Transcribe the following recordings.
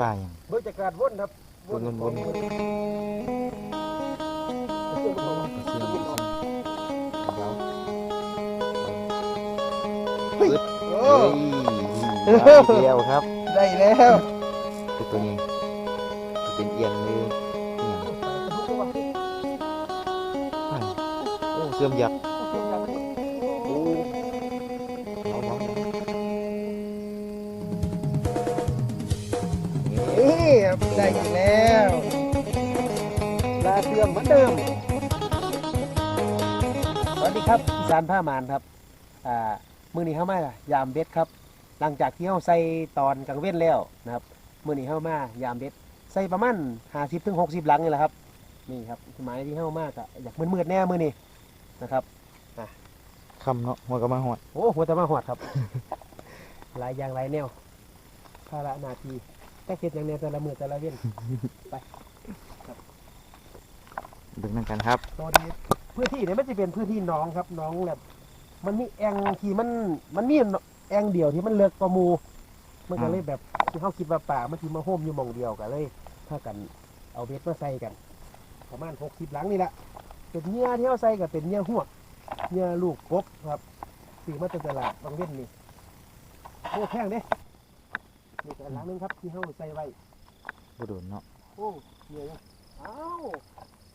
ปลาอย่างเบิ่งจากการวนครับวนวนวนวนปลาเสื่อมปลาเสื่อมเดี๋ยวโอ้เฮ้ยได้อีกแล้วครับได้แล้วคือตัวนี้จะเป็นเอียงหรือเอียงไปโอ้เสื่อมยักษ์ ดิมสวัสดีครับอีสานผ้ามานครับอ่ามื้อนี้เข้ามายามเบ็ดครับ หลังจากที่เฮาใส่ตอนกลางเว้นแล้วนะครับมื้อนี้เฮามายามเบ็ดใส่ประมาณ50ถึง60หลังนี่แหละครับนี่ครับหมายที่เฮามากอะอยากมืดๆแน่มื้อนี้นะครับคำเนาะหัวกระมาหอดโอ้หัวแต่มาหอดครับ หลายอย่างหลายแนวภาระหนาทีแต่เฮ็ดอย่างแนวแต่ละมือแต่ละเว้น ดึงนั่นกันครับตอนนี้พื้นที่เนี่ยมันจะเป็นพื้นที่หน้องครับหน้องแบบมันมีแองที่มันมันมีแองเดียวที่มันเลือกประมูมันก็เลยแบบที่เขาคิดว่าป่ามันที่มาโฮมอยู่หมองเดียวกันเลยถ้ากันเอาเบ็ดมาใส่กัน ประมาณหกสิบหลังนี่แหละเป็นเนื้อที่เขาใส่กับเป็นเนื้อหวกเนื้อลูกกบครับสีมาจากตลาดบางเว้นนี่โอ้แพงเด้นี่ก็หลังนึงครับที่เขาใส่ไว้บ่โดนเนาะโอ้เนื้อยังอ้าว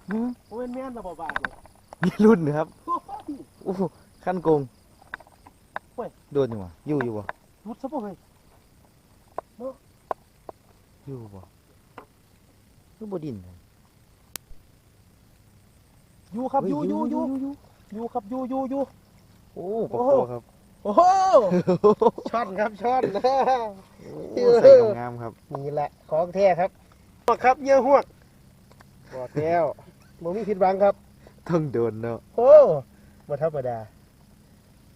โอ้แม่นแม่นระบบบาทเลยมีรุ่นนะครับโอ้ย โอ้ขั้นโกงโอ้ย โดนอยู่วะอยู่อยู่วะรุดซะบ่เฮ้ยอยู่วะคือบ่ดินเลยอยู่ครับเฮ้อยู่อยู่อยู่อยู่อยู่ครับอยู่อยู่อยู่ โอ้โอ้ปะโหโคครับโอ้โหช้อนครับช้อนโอ้ใส่งามๆครับ นี่แหละของแท้ครับหวกครับเยี่ยหวกบอกแล้ว บ่มีผิดหวังครับ ต้องโดนเนาะโอ้บ่ธรรมดา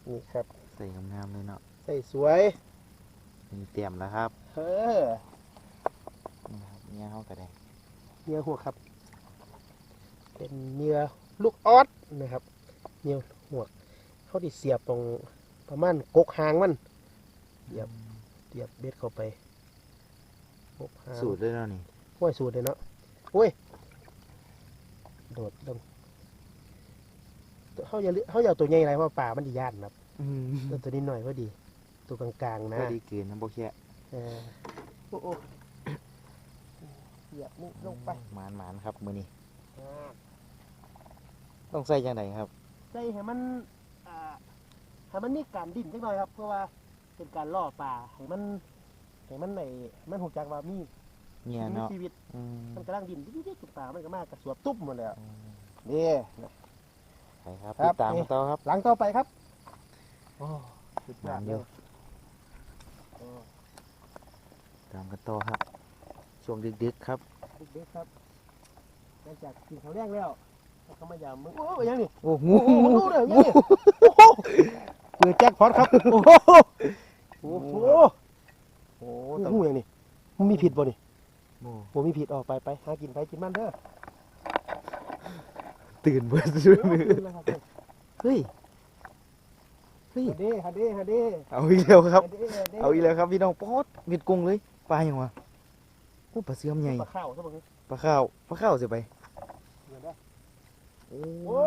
นี่ครับ ใส่งามๆเลยเนาะใส่สวย มีเตรียมแล้วครับเออนี่ครับเนี่ยเขาก็ได้เนื้อหัวกครับ เป็นเนื้อลูกออสนะครับเนื้อหัวกเขาดิเสียบตรงประมาณกกหางมันเดี๋ยวเสียบเบ็ดเข้าไปกกหางสูตรด้วยเนาะนี่โอ้ยสูตรเลยเนาะโอ้ย โดดลงเขาอย่าเลืเขาอย่าเอาตัวใหญ่ไรเพราะว่าป่ามันดีย่านครับเอาตัวนี้หน่อยพอดี ตัวกลางๆนะพอดีเกินนะบ่แค่เออโอ้โหเหยียบนี่ลงไปหมานๆครับมื้อนี้อ่าต้องใส่จังไดครับใส่ให้มันอ่าให้มันมีการดิ้นจังหน่อยครับ เพราะว่าเป็นการล่อปลาให้มันให้มันในมันหูจักว่ามี เนี่ยมีเนาะชีวิตอืมมันกำลังดิ้นดิ้นๆปลามันก็มากระสวบตุ๊บหมดแล้วอืมนี่ ไปครับครัติบ ดตามนี่กันต่อครับหลังต่อไปครับโอ้สุดยอดมันเลเยยอะตามกันต่อครับ ช่วงดึกๆครับ เด็กๆครับหลังจากกินข้าวแรงแล้วแล้วก็มายามมึงโอ้ยยังนี่โอ้งูโอ้โหดูเลยยังนี่โอ้โหเปิดแจ็คพอตครับโอ้โหโอ้โหโอ้โอ้ต้องโหยังนี่มันมีผิดบ่นี่โอ้ บ่มีผิดออกไปไปหากินไปกินมันเด้อตื่นเบิดเอสุดอมือขึ้นแล้วครับเฮ้ยเฮ้ยฮะเด้ฮะเด้ฮะเด้เอาอีกแล้วครับฮะเด้ฮะเด้เอาอีกแล้วครับพี่น้องป๊อดมิดกุ้งเลยปลาอย่างวะโอ้ปลาเสื่อมใหญ่ปลาข้าวซะบ่คือปลาข้าวปลาข้าวสิไปเดี๋ยวนะโอ้โอ้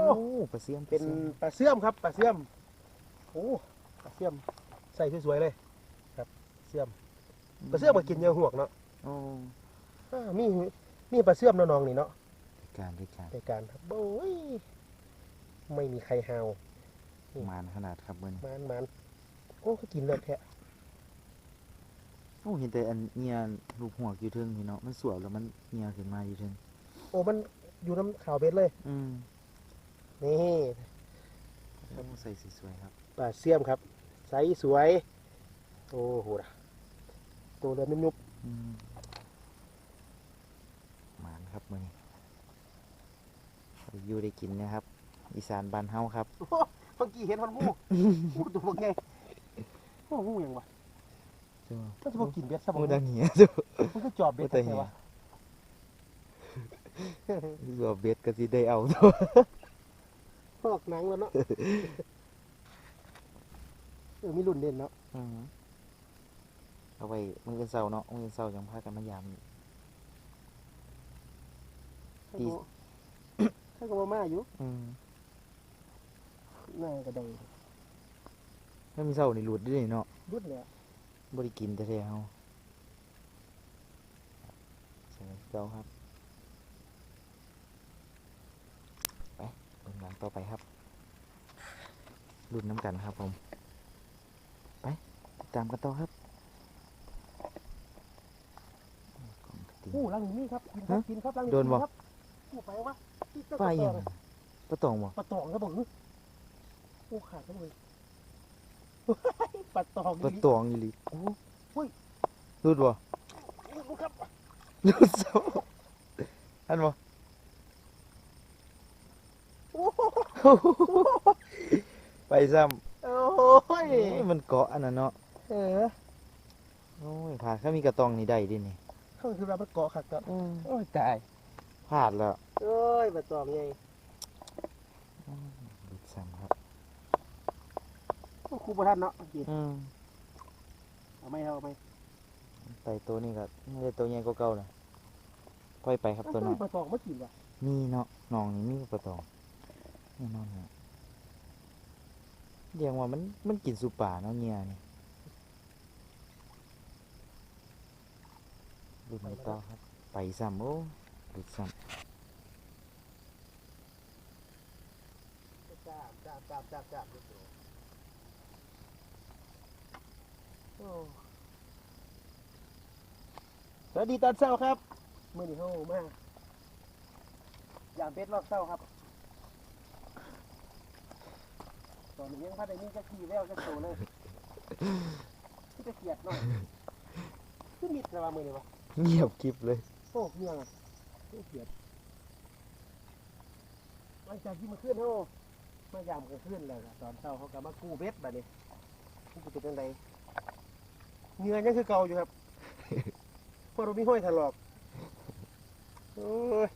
ปลาเสื่อมเป็นปลาเสื่อมครับปลาเสื่อมโอ้ปลาเสื่อมใส่สวยๆเลย ครับเสื่อมปลาเสื่อมมากินเยอะหวกเนาะโอ้อ่ามีมีปลาเสื่อมเนาะน้องนี่เนาะการที่การในการครับโอ้ยไม่มีใครหาวมานขนาดครับเบิ้นมันมันโอ้ก็กินเลือดแทะโอ้เห็นแต่อันเงียลูกหัวกอยู่เทึงพี่เนาะมันสวยแล้วมันเงียขึ้นมาอยู่เทึงโอ้มันอยู่น้ำขาวเบ็ดเลยอืมนี่โอ้ใส่สีสวยครับปลาเสื่อมครับใสสวย โอ้โหดะตัวเรือนุ่มอืมมาน ครับมื้อนี้ได้อยู่ได้กินนะครับ อีสานบ้านเฮาครับๆเมื่อกี้เห็นมันงูงูตัวพวกไงโอ้งูยังวะใช่ไหมมันจะมากินเบ็ดซะบ่โอ้ดังเหี้ยมันก็จอบเบ็ดโอ้แต่แต่เหี้ยวะตัวเบ็ดก็สิได้เอาตัวพอกหนังแล้วเนาะเออมีรุ่นเด่นเนาะอืมเอาไว้มื้ออื่นเช้าเนาะมื้ออื่นเช้ายังพากันมายาม ตี ถ้าก็บ่มาอยู่อืมน่าก็ได้แล้วมีเช้านี่หลุดด้วยนี่เนาะรุดแล้ว บ่ได้กินแท้ๆเฮาใช่เจ้าครับ ไปเบิ่งหลังต่อไปครับรุ่นน้ำกันครับผม ไปติดตามกันต่อครับของกระติ่ง อู้ลังนี้ครับกินครับฮะกินครับลังโดนบ่ กิครั บอู้ไปวะที่เจ้าป้าปยัระงตองปลาตองบ่ปลาตองครับผมอู้ขาดทั้งเลยปลาตองปลาตองอีหลีโอ้อุ้ยรุดบ่อู้ครับรุดเจ้าอันบ่โอ้โหไปซ้ำโอ้โอ้ยยมันเกาะอันนั้นเนาะเออโอ้ยพลาดถ้ามีกระตองนี่ได้ดินี่เขาคือเรามันเกาะขัดกับอืมโอ้ยตาย พลาดแล้วโอ้ยปลาตองไงรุดซ้ำครับครูประทันเนาะกินอืมเอาไหม่เอาไหมไปตัวนี้ก็ไม่ได้ตัวใหญ่กว่าเก่านะปล่อยไปครับตัวน้องปลาตองไม่กินว่ะมีเนาะน้องนี่มีกระตองแน่นอนฮะเรียกว่ามันมันกินสุป่าเนาะเนี่ยนี่รุดไม่ต่อครับ ไปซ้ำโอ้รุ ดซ้จ้าจ้าจ้าจ้าจ้าโอ้สวัสดีตอนเช้าครับเมื่อนี้เขามาอย่างเป็ดรอบเช้าครับ ตอนนี้ยังพัดในนี้จะขี่แล้วจะโตเลยที่จะเขียดหน่อยคือมิดนะว่ามือนี่วะำเงียบกริบเลย โอ้เงี้ยอ่ะที่เขียดหลังจากที่มาขึ้นเขามายามกันขึ้นแล้วก็ตอนเช้าเขาก็มากู้เบ็ดแบบนี้กู้เป็นยังไงเงือยังคือเก่าอยู่ครับ เพราะเรามีห้อยถลอกโอ้ย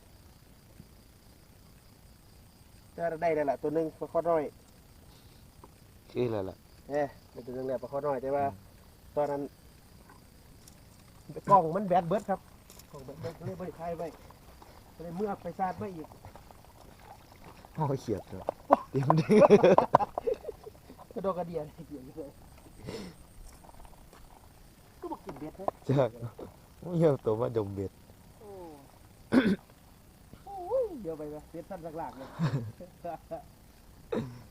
ได้แล้วได้แล้วล่ะตัวหนึ่งปลาข้อน้อยคืออะไรล่ะเอ๊ะมันเป็นเรื่องแรกปลาข้อน้อยแต่ว่า ตอนนั้นกล้องมันแบตเบิดครับกล้องแบตเบิดเลยบริคายไว้ก็ เลยเมื่อไปซาดมาอีกห้อเขียดเลยเต็มเด้กระโดดกระเดียนเดียวเลยก็บอกกินเบ็ดนะจากเงียบตัวมาดมเบ็ดโอ้โอ้ยเดี๋ยวไปนะเบ็ดสั้นสักหลากเลย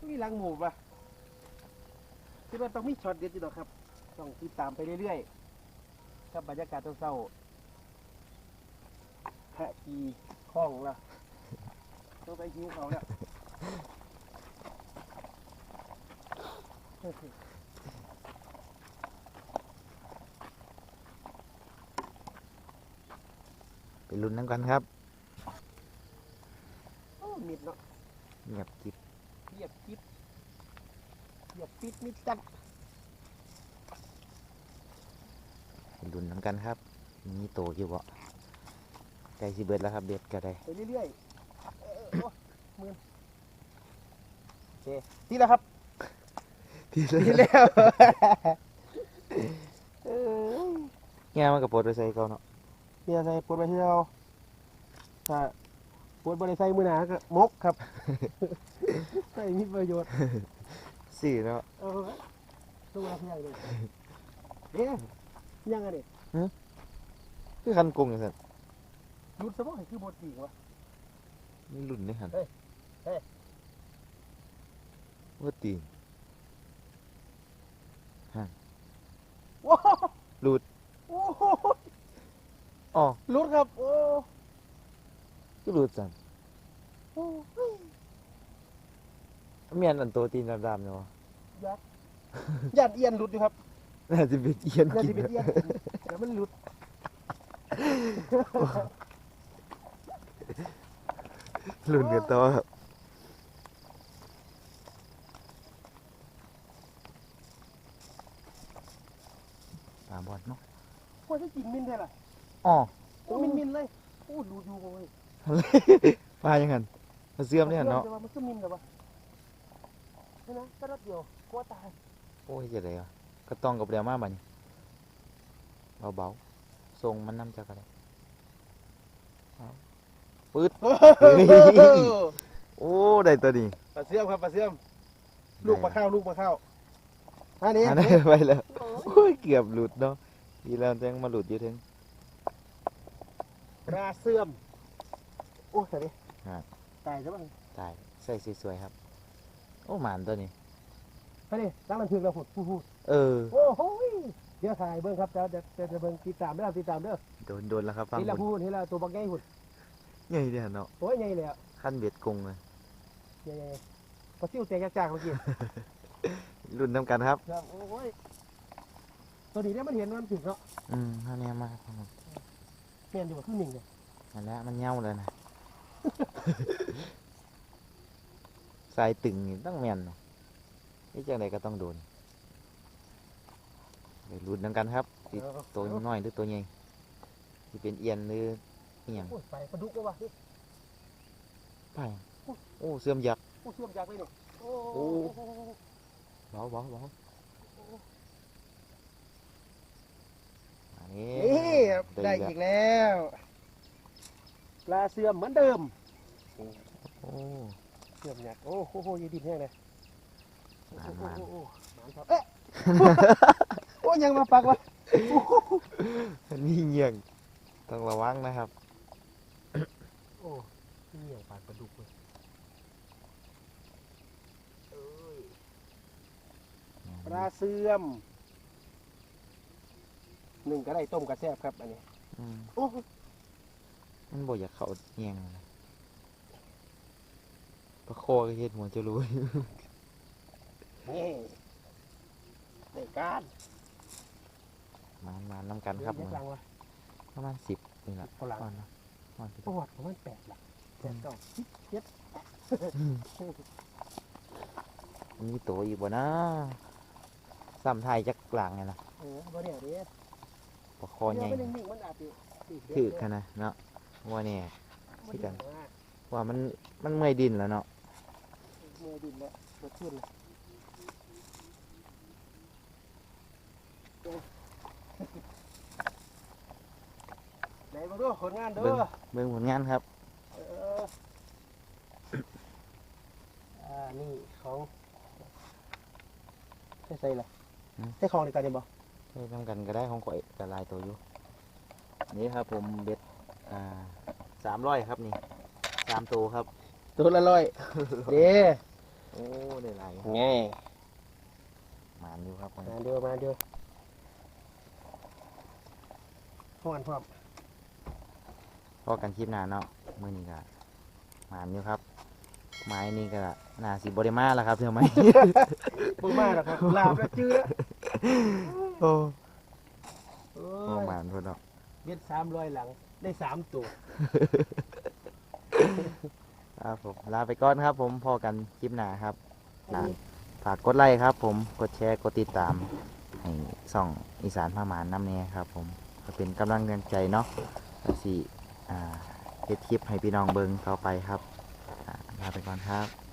มีหลังหมูปะคิดว่าต้องมีช็อตเด็ดอยู่หรอกครับ ต้องติดตามไปเรื่อยๆ กับบรรยากาศเศร้าๆแพะกีค ล้องละต้องไปกินเขาแล้วไปลุ้นน้ำกันครับโอ้มิดเนาะเงียบกริบเหยียบกิ๊บเหยียบปิดมิดจัดไปลุ้นน้ำกันครับ มีโตอยู่บ่ ใกล้สิเบิดแล้วครับเบ็ดก็ได้ไปเรื่อยๆเออโอ้มือโอเคนี่แหละครับที่นี่แล้วเออเงี้ยมันกับปวดไปใส่เก่าเนาะเนี่ยใส่ปวดไปที่เราถ้าปวดบริใส่มือหนาก็มกครับ ใส่มีประโยชน์สี่เนาะเอาละตัวละเพียงเลยเอ๊ะยังไงเนี่ยคือคันกงอย่างสั นรุดสมองให้คือบทจริงวะนี่ลุ้นได้หันเฮ้ยเฮ้ย ว่าตีนว้าวรุดโอ้โหอ๋อรุดครับ โอ้คือรุดสันโอ้ยเมียนอันโตตีนดำๆเนาะยัดยัดเอียนรุดอยู่ครับน่าจะเป็นเอียนยัดกิที่นเป็นเอียนเดี๋ยวมันรุด ลุ้นกันต่อครับปลาบอดเนาะว่าจะกินมินได้ล่ะอ๋อโอ้มินมินเลยโอ้ดูดูเลยปลายังไงมาเสื่อมเนี่ยเนาะแต่ว่ามันคือมินแต่ว่านี่นะก็รับเดียวกลัวตายโอ้ยจะได้อะก็ต้องกับเดียวมากบัดนี้เบาๆทรงมันน้ำจากอะไรเอา ปืดโอ้ได้ตัวนี้ปลาเสื่อมครับปลาเสื่อมลูกปลาข้าวลูกปลาข้าวอันนี้อันนี้ไปแล้วโอ้ยเกือบหลุดเนาะดีแล้วจังมาหลุดอยู่ถึงปลาเสื่อมโอ้ยแต่นี่ครับตายใช่ไหมตายใส่สวยๆครับ โอ้หมานตัวนี้ไปดิตั้งนันทึกเราหุดพูดเออโอ้โหยเดี๋ยวถ่ายเบิ้งครับเดี๋ยวเดี๋ยวเดี๋ยวเดี๋ยวเบิ้งติดตามเด้อติดตามเด้อโดนโดนแล้วครับฟังนี่ละบนพูดนี่ละตัวบักใหญ่หุ่น ใหญ่เดียวเนาะตัวใหญ่เลยอะขั้นเบ็ดกงเลยใหญ่ๆปลาซิ่วแตกจากๆเมื่อกี้รุ่นน้ำกันครับครับโอ้ยตัวนี้เนี่ยมันเห็นมันถึงเนาะอืมเท่านี้มากครับผมเมียนอยู่กับครึ่งหนึ่งเลยนั่นแหละมันเหย้าเลยนะสายตึงนี่ต้องแม่นนะนี่จังไดก็ต้องโดนไปรุ่นน้ำกันครับสิตัวน้อยหรือตัวใหญ่สิเป็นเอียนหรือ เอียงโอ้ยไปปลาดุกก็ว่านี่ไปโอ้เสื่อมยักษ์ โอ้เชื่อมยากเลยเนี่ยโอ้โอ้เบาเบาเบาอันนี้นี่ครับได้อีกแล้วปลาเสื่อมเหมือนเดิมโอ้ เสื่อมยากโอ้โหโหยีดินแห้งเลยโอ้มาโหมาโอ้โหหมานครับเอ๊ะโอ้ยยังมาปักวะอันนี้เงียงต้องระวังนะครับโอ้ นี่อย่างปากปลาดุกเลยเอ้ยปลาเสื่อมหนึ่งก็ได้ต้มกระแซบครับอันนี้อืมโอ้มันบอกอยากเขาเงียงเลยนะประคอก็เฮ็ดหัวจะรู้นี่ในการมามาน้ำกันครับเดี๋ยวมือเดี๋ยวกลางวะประมาณสิบนี่แหละฝรั่งก่อนนะก่อนสิประวัติของมันแปดหลัก แปดเก้าสิบเจ็ดมีตัวอีกบ่นะซ้ำไทยจักหลังไงนะเออบ่เนี่ยเด้ประคอใหญ่เดี๋ยวมันนิ่งๆมันอาจจะถือกันนะเนาะว่าเนี่ยมันคือกันนิ่งมากว่ามันมันเมื่อยดินแล้วเนาะมือดินแล้วสดชื่นเลยไหนมาดูผลงานเด้เบิ่งอเบิ่งผลงานครับ เอออ่า นี่ ของใช่ใส่เลยใช่ของในการจะบอกใช้ทำกันก็ได้ของข่อยกระลายตัวอยู่นี่ครับผมเบ็ดอ่าสามร้อยครับนี่สามตัวครับ ตัวละร้อยเด้โอ้ได้หลายไงหมานอยู่ครับผมมาเดียวมาเดียวพร้อมพร้อมพอกันคลิปหน้าเนาะมื้อนี้ก็หมานอยู่ครับ ไม้นี่ก็น่าสิบริมาแล้วครับเท่าไหมบึ้งมากแล้วครับลาบแล้วจื้อโอ้โอ้โอ้ยหมานพุ่นเนาะเบ็ดสามร้อยหลังได้สามตัว ครับผมลาไปก่อนครับ ผมพอกันคลิปหน้าครับนะฝากกดไลค์ครับ ผมกดแชร์กดติดตามให้ส่องอีสานพาหมานน้ำเนี้ครับ ผมก็เป็นกำลังใจเนาะก็สิอ่าเฮ็ดคลิปให้พี่น้องเบิงต่อไปครับอ่า ลาไปก่อนครับ